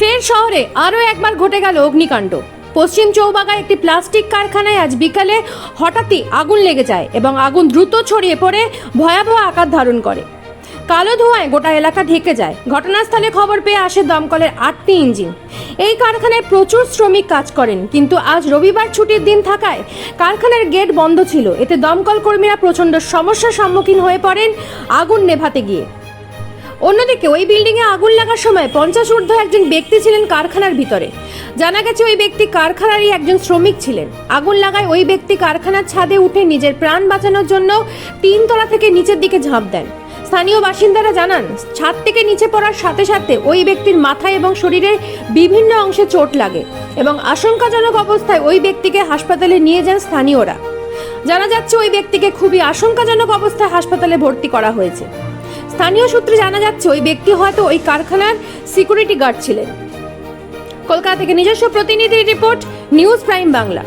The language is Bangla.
ফের শহরে আরও একবার ঘটে গেল অগ্নিকাণ্ড। পশ্চিম চৌবাগায় একটি প্লাস্টিক কারখানায় আজ বিকালে হঠাৎই আগুন লেগে যায় এবং আগুন দ্রুত ছড়িয়ে পড়ে, ভয়াবহ আকার ধারণ করে। কালো ধোঁয়ায় গোটা এলাকা ঢেকে যায়। ঘটনাস্থলে খবর পেয়ে আসে দমকলের আটটি ইঞ্জিন। এই কারখানায় প্রচুর শ্রমিক কাজ করেন, কিন্তু আজ রবিবার ছুটির দিন থাকায় কারখানার গেট বন্ধ ছিল। এতে দমকল কর্মীরা প্রচণ্ড সমস্যার সম্মুখীন হয়ে পড়েন আগুন নেভাতে গিয়ে। অন্যদিকে ওই বিল্ডিংয়ে আগুন লাগার সময় পঞ্চাশ ঊর্ধ্ব একজন ব্যক্তি ছিলেন কারখানার ভিতরে। জানা গেছে ওই ব্যক্তি কারখানারই একজন শ্রমিক ছিলেন। আগুন লাগায় ওই ব্যক্তি কারখানার ছাদে উঠে নিজের প্রাণ বাঁচানোর জন্য তিনতলা থেকে নিচের দিকে ঝাঁপ দেন। স্থানীয় বাসিন্দারা জানান, ছাদ থেকে নিচে পড়ার সাথে সাথে ওই ব্যক্তির মাথায় এবং শরীরের বিভিন্ন অংশে চোট লাগে এবং আশঙ্কাজনক অবস্থায় ওই ব্যক্তিকে হাসপাতালে নিয়ে যান স্থানীয়রা। জানা যাচ্ছে ওই ব্যক্তিকে খুবই আশঙ্কাজনক অবস্থায় হাসপাতালে ভর্তি করা হয়েছে। স্থানীয় সূত্রে জানা যাচ্ছে, ওই ব্যক্তি হয়তো ওই কারখানার সিকিউরিটি গার্ড ছিলেন। কলকাতা থেকে নিজস্ব প্রতিনিধি রিপোর্ট, নিউজ প্রাইম বাংলা।